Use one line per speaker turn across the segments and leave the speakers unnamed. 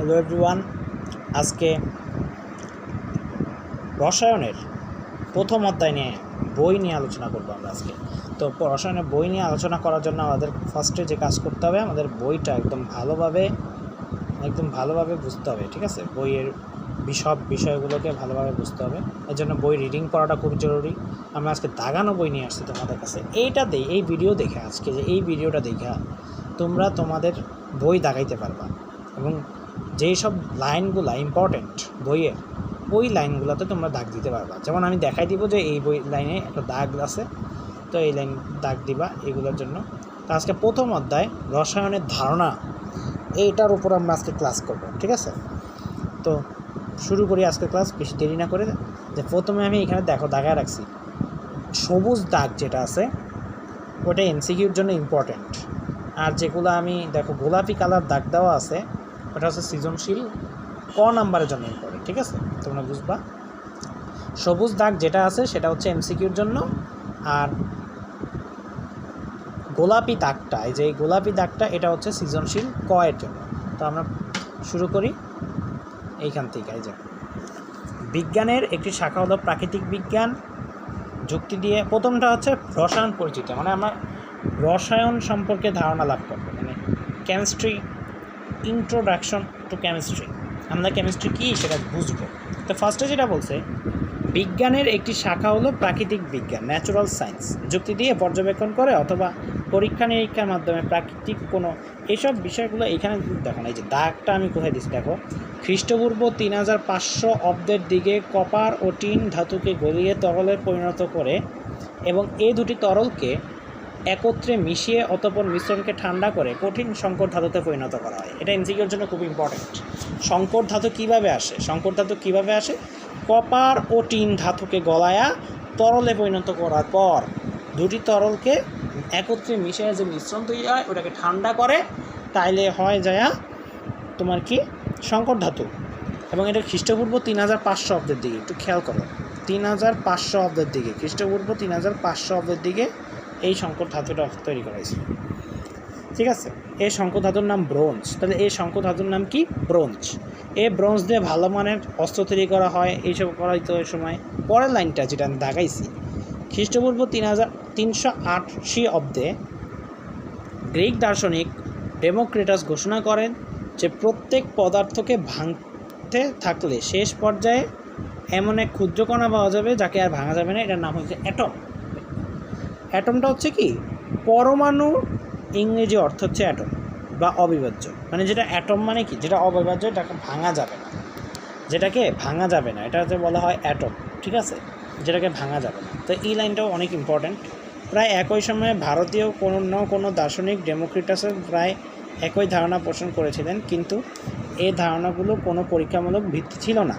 Hello everyone আজকে রসায়নের প্রথম অধ্যায় নিয়ে বই নিয়ে আলোচনা করব আমরা আজকে। তো রসায়নের বই নিয়ে আলোচনা করার জন্য আমাদের ফার্স্টে যে কাজ করতে হবে, আমাদের বইটা একদম ভালোভাবে একদম ভালোভাবে বুঝতে হবে, ঠিক আছে? বইয়ের সব বিষয়গুলোকে ভালোভাবে বুঝতে হবে। এর জন্য বই রিডিং করাটা খুব জরুরি। আমরা আজকে দাগানো বই নিয়ে আসছি তোমাদের কাছে। এইটা দেই, এই ভিডিও দেখে আজকে যে এই ভিডিওটা দেখে তোমরা তোমাদের বই দাগাইতে পারবা। এবং যেই সব লাইনগুলো ইম্পর্টেন্ট বইয়ের, ওই লাইনগুলোতে তোমরা দাগ দিতে পারবা। যেমন আমি দেখাই দিব যে এই বই লাইনে একটা দাগ আছে, তো এই লাইন দাগ দিবা এগুলোর জন্য। তো আজকে প্রথম অধ্যায়, রসায়নের ধারণা, এইটার উপর আমরা আজকে ক্লাস করব, ঠিক আছে? তো শুরু করি আজকে ক্লাস বেশি দেরি না করে। যে প্রথমে আমি এখানে দেখো, দাগায় রাখছি। সবুজ দাগ যেটা আছে ওটা এমসিকিউর জন্য ইম্পর্ট্যান্ট আর যেগুলো আমি, দেখো, গোলাপি কালার দাগ দেওয়া আছে ওটা হচ্ছে সৃজনশীল ক নাম্বারের জন্য পড়ে, ঠিক আছে? তোমরা বুঝবা। সবুজ দাগ যেটা আছে সেটা হচ্ছে এমসিকিউর জন্য, আর গোলাপি দাগটা, এই যে গোলাপি দাগটা, এটা হচ্ছে সৃজনশীল ক এর জন্য। তো আমরা শুরু করি এইখান থেকে, এই যে। বিজ্ঞানের একটি শাখা হলো প্রাকৃতিক বিজ্ঞান। যুক্তি দিয়ে, প্রথমটা হচ্ছে রসায়ন পরিচিত মানে আমরা রসায়ন সম্পর্কে ধারণা লাভ করব মানে কেমিস্ট্রি ইন্ট্রোডাকশন টু কেমিস্ট্রি আমরা কেমিস্ট্রি কী সেটা বুঝব। তো ফার্স্টে যেটা বলছে, বিজ্ঞানের একটি শাখা হলো প্রাকৃতিক বিজ্ঞান ন্যাচুরাল সায়েন্স যুক্তি দিয়ে পর্যবেক্ষণ করে অথবা পরীক্ষা নিরীক্ষার মাধ্যমে প্রাকৃতিক কোনো এসব বিষয়গুলো এখানে দেখো না, এই যে দাগটা আমি কোথায় দিচ্ছি দেখো। খ্রিস্টপূর্ব তিন হাজার পাঁচশো অব্দের দিকে কপার ও টিন ধাতুকে গলিয়ে তরলে পরিণত করে এবং এই দুটি তরলকে একত্রে মিশিয়ে অতপর মিশ্রণকে ঠান্ডা করে কঠিন সংকর ধাতুতে পরিণত করা হয়। এটা এমসিকিউর জন্য খুব ইম্পর্ট্যান্ট সংকর ধাতু কীভাবে আসে? সংকর ধাতু কীভাবে আসে? কপার ও টিন ধাতুকে গলায়া তরলে পরিণত করার পর দুটি তরলকে একত্রে মিশিয়ে যে মিশ্রণ তৈরি হয়, ওটাকে ঠান্ডা করে, তাইলে হয় যায়া তোমার কি? সংকর ধাতু। এবং এটা খ্রিস্টপূর্ব তিন হাজার পাঁচশো অব্দের দিকে। একটু খেয়াল করো। তিন হাজার পাঁচশো অব্দের দিকে। খ্রিস্টপূর্ব তিন হাজার পাঁচশো অব্দের দিকে এই শঙ্কর ধাতুটা তৈরি করা হয়েছে ঠিক আছে? এই শঙ্কর ধাতুর নাম ব্রোঞ্জ। তাহলে এই শঙ্কর ধাতুর নাম কি? ব্রোঞ্জ। এই ব্রোঞ্জ দিয়ে ভালো মানের অস্ত্র তৈরি করা হয়, এইসব করা হইতো ওই সময়। পরের লাইনটা যেটা আমি দাগাইছি, খ্রিস্টপূর্ব তিন হাজার তিনশো আটশি অব্দে গ্রিক দার্শনিক ডেমোক্রেটাস ঘোষণা করেন যে প্রত্যেক পদার্থকে ভাঙতে থাকলে শেষ পর্যায়ে এমন এক ক্ষুদ্রকণা পাওয়া যাবে যাকে আর ভাঙা যাবে না। এটার নাম হচ্ছে অ্যাটম। অ্যাটমটা হচ্ছে কি? পরমাণু ইংরেজি অর্থ হচ্ছে অ্যাটম বা অবিভাজ্য। মানে যেটা অ্যাটম মানে কি? যেটা অবিভাজ্য, এটাকে ভাঙা যাবে না। যেটাকে ভাঙা যাবে না এটা হচ্ছে বলা হয় অ্যাটম, ঠিক আছে? যেটাকে ভাঙা যাবে না। তো এই লাইনটাও অনেক ইম্পর্ট্যান্ট প্রায় একই সময়ে ভারতীয় কোনো না কোনো দার্শনিক ডেমোক্রিটাসের প্রায় একই ধারণা পোষণ করেছিলেন, কিন্তু এই ধারণাগুলো কোনো পরীক্ষামূলক ভিত্তি ছিল না।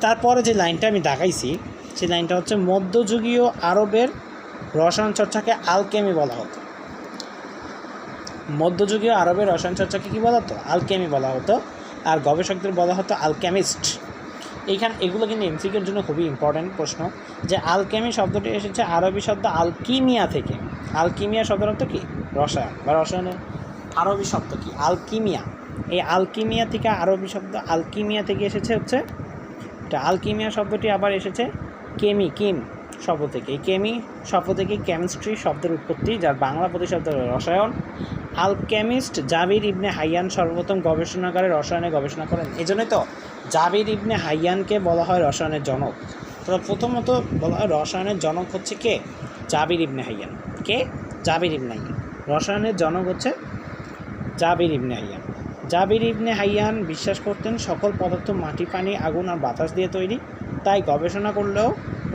তারপরে যে লাইনটা আমি দেখাইছি সেই লাইনটা হচ্ছে মধ্যযুগীয় আরবের রসায়ন চর্চাকে আলকেমি বলা হতো। মধ্যযুগীয় আরবের রসায়ন চর্চাকে কী বলা হতো? আলকেমি বলা হতো। আর গবেষকদের বলা হতো আলকেমিস্ট এইখানে এগুলো কিন্তু এমসিকের জন্য খুবই ইম্পর্ট্যান্ট প্রশ্ন যে আলকেমি শব্দটি এসেছে আরবি শব্দ আলকিমিয়া থেকে। আলকিমিয়া শব্দের অর্থ কি? রসায়ন। বা রসায়নের আরবি শব্দ কি? আলকিমিয়া এই আলকিমিয়া থেকে আরবি শব্দ আলকিমিয়া থেকে এসেছে হচ্ছে এটা আলকিমিয়া শব্দটি আবার এসেছে কেমি কিম শব্দ থেকে। কেমি শব্দ থেকে কেমিস্ট্রি শব্দের উৎপত্তি, যার বাংলা প্রতিশব্দ রসায়ন। আলকেমিস্ট জাবির ইবনে হাইয়ান সর্বপ্রথম গবেষণাগারে রসায়নে গবেষণা করেন। এই জন্যই তো জাবির ইবনে হাইয়ানকে বলা হয় রসায়নের জনক। তো প্রথমত বলা হয় রসায়নের জনক হচ্ছে কে? জাবির ইবনে হাইয়ান। কে? জাবির ইবনে হাইয়ান। রসায়নের জনক হচ্ছে জাবির ইবনে হাইয়ান। জাবির ইবনে হাইয়ান বিশ্বাস করতেন সকল পদার্থ মাটি, পানি, আগুন আর বাতাস দিয়ে তৈরি। তাই গবেষণা করলেও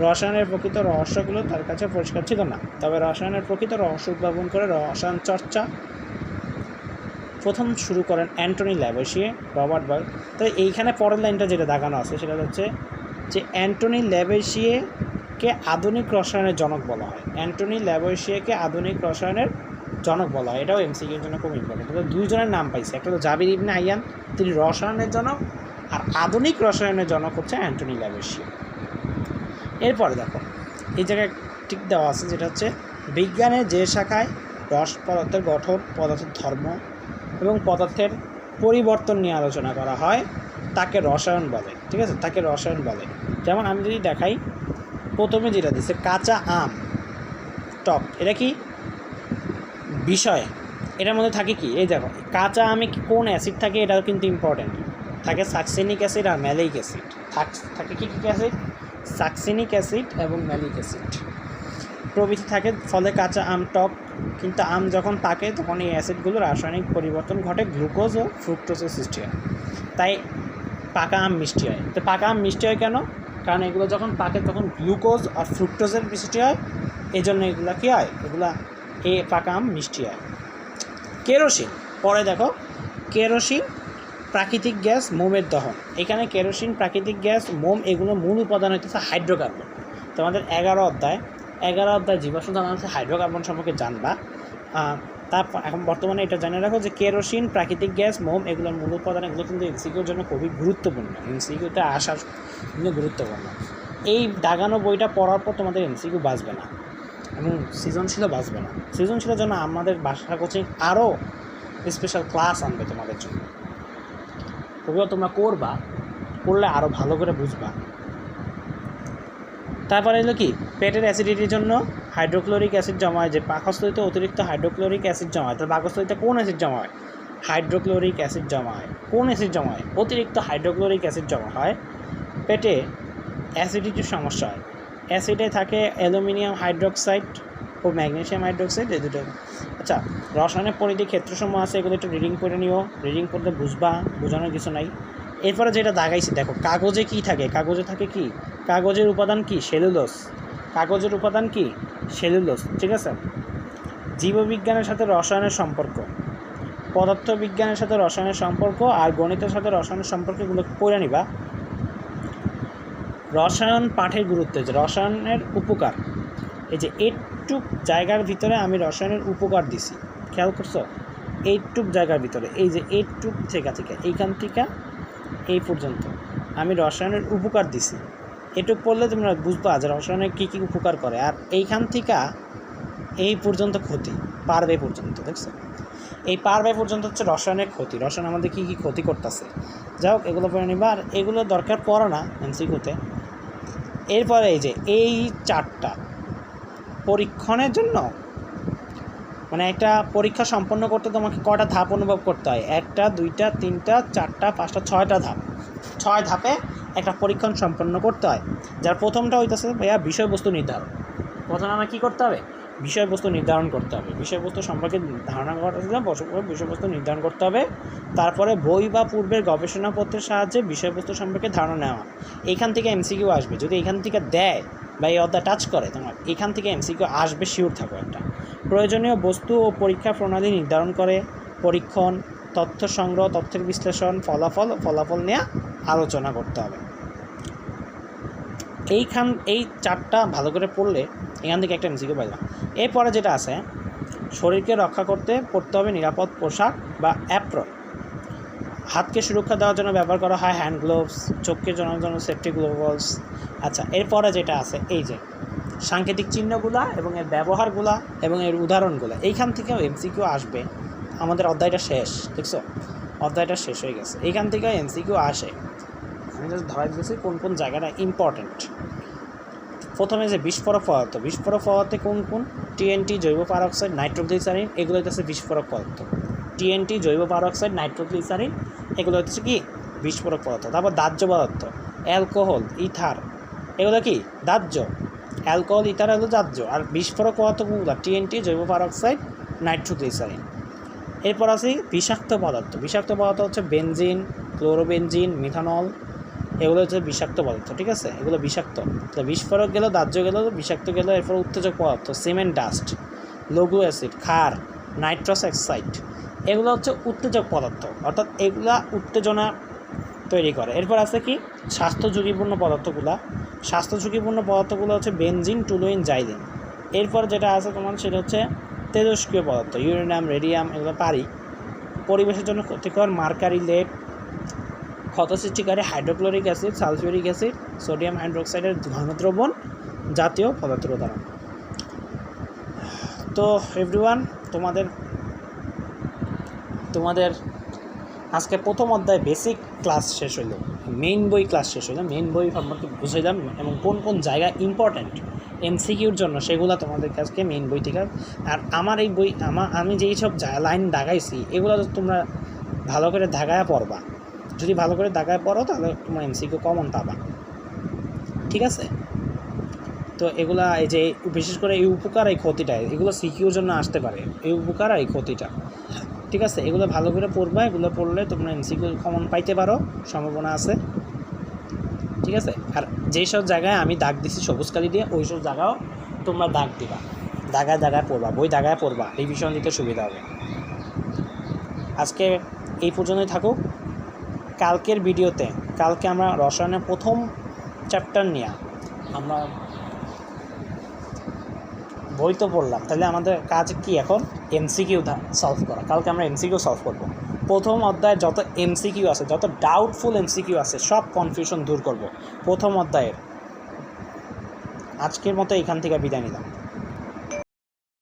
রসায়নের প্রকৃত রহস্যগুলো তার কাছে পরিষ্কার ছিল না। তবে রসায়নের প্রকৃত রহস্য উদ্ভাবন করে রসায়ন চর্চা প্রথম শুরু করেন অ্যান্টনি ল্যাবসিয়ে রবার্ট বার্গ। তো এইখানে পরের লাইনটা যেটা দেখানো আছে সেটা হচ্ছে যে অ্যান্টনি ল্যাবসিয়েকে আধুনিক রসায়নের জনক বলা হয়। অ্যান্টনি ল্যাবসিয়েকে আধুনিক রসায়নের জনক বলা হয়। এটাও এমসিকিউর জন্য খুব ইম্পর্টেন্ট তো দুইজনের নাম পাইছে। একটা তো জাবির ইবনে আইয়ান, তিনি রসায়নের জনক, আর আধুনিক রসায়নের জনক হচ্ছে অ্যান্টনি ল্যাবসিয়ে এরপরে দেখো, এই জায়গায় ঠিক দেওয়া আছে যেটা হচ্ছে বিজ্ঞানের যে শাখায় রস পদার্থের গঠন, পদার্থের ধর্ম এবং পদার্থের পরিবর্তন নিয়ে আলোচনা করা হয়, তাকে রসায়ন বলে, ঠিক আছে? তাকে রসায়ন বলে। যেমন আমি যদি দেখাই, প্রথমে যেটা দিচ্ছে কাঁচা আম, টক, এটা কি? বিষয়। এটার মধ্যে থাকে কি? এই দেখো, কাঁচা আমে কোন অ্যাসিড থাকে? এটাও কিন্তু ইম্পর্ট্যান্ট থাকে সাকসেনিক অ্যাসিড আর ম্যালিক অ্যাসিড। থাকে কি, কী অ্যাসিড? সাকসেনিক অ্যাসিড এবং ম্যালিক অ্যাসিড। প্রভৃতি থাকে, ফলে কাঁচা আম, টক, কিন্তু আম যখন পাকে, তখন এই অ্যাসিডগুলোর রাসায়নিক পরিবর্তন ঘটে, গ্লুকোজ ও ফ্রুক্টোজের সৃষ্টি হয়। তাই পাকা আম মিষ্টি হয়। তো পাকা আম মিষ্টি হয় কেন? কারণ এগুলো যখন পাকে, তখন গ্লুকোজ আর ফ্রুক্টোজের সৃষ্টি হয়। এই জন্য এগুলো কী হয়? এগুলা এ পাকা আম মিষ্টি হয়। কেরোসিন। পরে দেখো, কেরোসিন প্রাকৃতিক গ্যাস, মোমের দহন। এখানে কেরোসিন, প্রাকৃতিক গ্যাস, মোম এগুলো মূল উপাদান হইতেছে হাইড্রোকার্বন। তোমাদের এগারো অধ্যায়। এগারো অধ্যায় জীবাশ্ম জানা হচ্ছে হাইড্রোকার্বন সম্পর্কে জানবা। তারপর এখন বর্তমানে এটা জানিয়ে রাখো যে কেরোসিন, প্রাকৃতিক গ্যাস, মোম এগুলোর মূল উপাদান, এগুলো কিন্তু এমসিকিউর জন্য খুবই গুরুত্বপূর্ণ। এমসিকিউতে আসার কিন্তু গুরুত্বপূর্ণ। এই দাগানো বইটা পড়ার পর তোমাদের এমসিকিউ বাঁচবে না। এবং সৃজনশীলও বাঁচবে না। সৃজনশীলের জন্য আমাদের বাসা কোচিং আরও স্পেশাল ক্লাস আনবে তোমাদের জন্য। ওগুলো তোমরা করবা, করলে আরও ভালো করে বুঝবা। তারপরে হলো কি, পেটের অ্যাসিডিটির জন্য হাইড্রোক্লোরিক অ্যাসিড জমা হয় যে পাকস্থলিতে অতিরিক্ত হাইড্রোক্লোরিক অ্যাসিড জমা হয় তাহলে পাকস্থলিতে কোন অ্যাসিড জমা হয় হাইড্রোক্লোরিক অ্যাসিড জমা হয় কোন অ্যাসিড জমা হয় অতিরিক্ত হাইড্রোক্লোরিক অ্যাসিড জমা হয়। পেটে অ্যাসিডিটির সমস্যা হয়। অ্যাসিডে থাকে অ্যালুমিনিয়াম হাইড্রোক্সাইড ও ম্যাগনেসিয়াম হাইড্রোক্সাইড, এই দুটো। আচ্ছা রসায়নের পরিধি ক্ষেত্রসমূহ আছে, এগুলো একটু রিডিং করে নিও। রিডিং করলে বুঝবা, বোঝানোর কিছু নাই। এরপরে যেটা দাগাইছি, দেখো, কাগজে কি থাকে? কাগজে থাকে কি? কাগজের উপাদান কি? সেলুলোস। কাগজের উপাদান কি? সেলুলোস, ঠিক আছে? জীববিজ্ঞানের সাথে রসায়নের সম্পর্ক। পদার্থবিজ্ঞানের সাথে রসায়নের সম্পর্ক আর গণিতের সাথে রসায়নের সম্পর্ক এগুলো পড়ে নিবা। রসায়ন পাঠের গুরুত্ব যে রসায়নের উপকার। এই যে এইটুক জায়গার ভিতরে আমি রসায়নের উপকার দিছি। খেয়াল করছ? এইটুক জায়গার ভিতরে, এই যে এইটুক থেকে থেকে, এইখান থেকে এই পর্যন্ত আমি রসায়নের উপকার দিছি। এটুক পড়লে তোমরা বুঝবা যে রসায়নের কী কী উপকার করে, আর এইখান থেকে এই পর্যন্ত ক্ষতি পারবে পর্যন্ত, দেখছ? এই পারবে পর্যন্ত হচ্ছে রসায়নের ক্ষতি, রসায়ন আমাদের কী কী ক্ষতি করতেছে। যাই হোক, এগুলো পড়ে নিবা, আর এগুলো দরকার পড়ো না এমসিকিউতে এরপরে এই যে এই চারটা পরীক্ষণের জন্য? মানে একটা পরীক্ষা সম্পন্ন করতে তোমাকে কটা ধাপ অনুভব করতে হয়? একটা, দুইটা, তিনটা, চারটা, পাঁচটা, ছয়টা ধাপ। ছয় ধাপে একটা পরীক্ষণ সম্পন্ন করতে হয়। যার প্রথমটা হইতেছে ভাইয়া বিষয়বস্তু নির্ধারণ। প্রথমে আমার কী করতে হবে? বিষয়বস্তু নির্ধারণ করতে হবে। বিষয়বস্তু সম্পর্কে ধারণা করতে বিষয়বস্তু নির্ধারণ করতে হবে। তারপরে বই বা পূর্বের গবেষণাপত্রের সাহায্যে বিষয়বস্তু সম্পর্কে ধারণা নেওয়া। এখান থেকে এমসিকিউ আসবে। যদি এখান থেকে দেয় বা এই অধ্যায় টাচ করে, তোমার এখান থেকে এমসিকিউ আসবে শিওর থাকো একটা। প্রয়োজনীয় বস্তু ও পরীক্ষা প্রণালী নির্ধারণ করে, পরীক্ষণ, তথ্য সংগ্রহ, তথ্যের বিশ্লেষণ, ফলাফল ফলাফল নিয়ে আলোচনা করতে হবে। এইখান, এই চারটা ভালো করে পড়লে এখান থেকে একটা এমসিকিউ পাইলাম এরপরে যেটা আছে, শরীরকে রক্ষা করতে, পড়তে হবে নিরাপদ পোশাক বা অ্যাপ্রন হাতকে সুরক্ষা দেওয়ার জন্য ব্যবহার করা হয় হ্যান্ড গ্লোভস চোখকে জানার জন্য সেফটি গ্লোভস আচ্ছা এরপরে যেটা আছে, এই যে সাংকেতিক চিহ্নগুলা এবং এর ব্যবহারগুলা এবং এর উদাহরণগুলো, এইখান থেকেও এমসিকিউ আসবে। আমাদের অধ্যায়টা শেষ, দেখছ? অধ্যায়টা শেষ হয়ে গেছে। এইখান থেকে এমসিকিউ আসে। আমি জাস্ট ধরা দিতেছি কোন কোন জায়গাটা ইম্পর্ট্যান্ট প্রথমে যে বিস্ফোরক পদার্থ, বিস্ফোরক পদার্থে কোন কোন? টিএনটি জৈব পারক্সাইড নাইট্রোগ্লিসারিন এগুলো হচ্ছে বিস্ফোরক পদার্থ। টিএনটি জৈব পারক্সাইড নাইট্রোগ্লিসারিন এগুলো হচ্ছে কি? বিস্ফোরক পদার্থ। তারপর দাহ্য পদার্থ, অ্যালকোহল, ইথার। এগুলো কি? দাহ্য। অ্যালকোহল, ইথার এগুলো দাহ্য। আর বিস্ফোরক পদার্থ কোনগুলো? টিএনটি জৈব পারক্সাইড, নাইট্রোগ্লিসারিন। এরপর আছে বিষাক্ত পদার্থ। বিষাক্ত পদার্থ হচ্ছে বেনজিন, ক্লোরোবেনজিন, মিথানল। এগুলো হচ্ছে বিষাক্ত পদার্থ, ঠিক আছে? এগুলো বিষাক্ত। তো বিস্ফোরক গেল, দাহ্য গেল, বিষাক্ত গেল, এরপর উত্তেজক পদার্থ, সিমেন্ট, ডাস্ট লঘু অ্যাসিড, ক্ষার, নাইট্রাস অক্সাইড এগুলো হচ্ছে উত্তেজক পদার্থ। অর্থাৎ এগুলা উত্তেজনা তৈরি করে। এরপর আছে কি? স্বাস্থ্য ঝুঁকিপূর্ণ পদার্থগুলা। স্বাস্থ্য ঝুঁকিপূর্ণ পদার্থগুলো হচ্ছে বেনজিন, টুলোইন, জাইলিন। এরপর যেটা আছে তোমার সেটা হচ্ছে তেজস্ক্রিয় পদার্থ, ইউরেনিয়াম, রেডিয়াম, এগুলো পারি। পরিবেশের জন্য ক্ষতিকর মার্কারি লেড, ক্ষত সৃষ্টিকারী hydrochloric acid, sulphuric acid, sodium হাইড্রোক্সাইডের ঘনদ্রবণ জাতীয় পদার্থের উদাহরণ। তো এভরিওয়ান তোমাদের তোমাদের আজকে প্রথম অধ্যায় বেসিক ক্লাস শেষ হইল। মেইন বই ক্লাস শেষ হইল। মেইন বই সম্পর্কে বুঝাইলাম এবং কোন কোন জায়গা ইম্পর্ট্যান্ট এমসিকিউর জন্য সেগুলো তোমাদের কাছকে মেইন বই থেকে। আর আমার এই বই আমার আমি যেই সব লাইন দাগাইছি, এগুলো তোমরা ভালো করে দাগায় পড়বা। যদি ভালো করে দাগায় পড়ো, তাহলে তোমার এমসিকিউ কমন পাবা। ঠিক আছে? তো এগুলা এই যে, বিশেষ করে এই উপকার এই ক্ষতিটা, এগুলো সিকিউর জন্য আসতে পারে। এই উপকার আর এই ক্ষতিটা। ঠিক আছে, এগুলো ভালো করে পড়বা, এগুলো পড়লে তোমরা এমসিকিউ কমন পাইতে পারো, সম্ভাবনা আছে। ঠিক আছে, আর যেই সব জায়গায় আমি দাগ দিছি সবুজ কালি দিয়ে, ওই সব জায়গাও তোমরা দাগ দিবা। দাগায় দাগায় পড়বা, বই দাগায় পড়বা বিষয় দিতে সুবিধা হবে। আজকে এই পর্যন্তই থাকুক। কালকের ভিডিওতে, কালকে আমরা রসায়নের প্রথম চ্যাপ্টার নিয়ে, আমরা বই তো পড়লাম, তাহলে আমাদের কাজ কি এখন? এমসিকিউ সলভ করা। কালকে আমরা এমসিকিউ সলভ করব। প্রথম অধ্যায়ে যত এমসিকিউ আছে, যত ডাউটফুল এমসিকিউ আছে, সব কনফিউশন দূর করব। প্রথম অধ্যায়ের। আজকের মতো এখান থেকে বিদায় নিলাম।